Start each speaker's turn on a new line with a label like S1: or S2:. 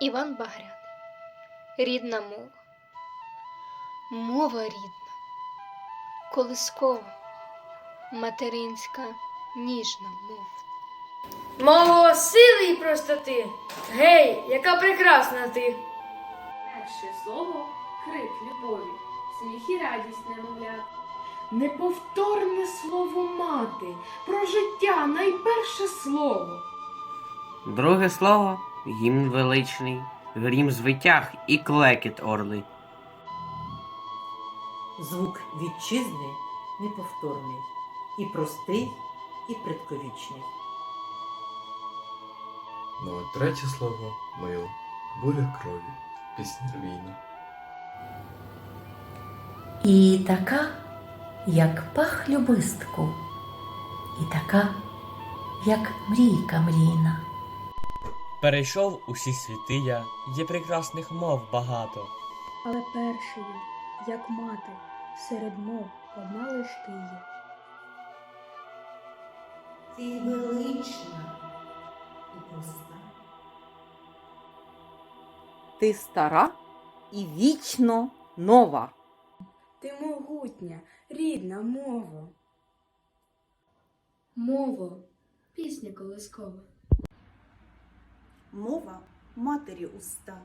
S1: Іван Багряний. Рідна мова. Мова рідна. Колискова. Материнська ніжна мова.
S2: Мого сили і простоти. Гей, яка прекрасна ти!
S3: Перше слово крик любові, сміх і радість немовлят.
S4: Неповторне слово мати, про життя найперше слово.
S5: Друге слово гімн величний, грім звитяг і клекіт орли.
S6: Звук вітчизни неповторний, і простий, і предковічний.
S7: Ну а третє слово мило, буря крові, пісня війна.
S8: І така, як пах любистку, і така, як мрійка мрійна.
S9: Перейшов усі світи я, є прекрасних мов багато.
S10: Але першою, як мати, серед мов одна лиш ти є.
S6: Ти велична і проста.
S11: Ти стара і вічно нова.
S10: Ти могутня, рідна мова.
S3: Мово, пісня колискова.
S12: Мова матері уста,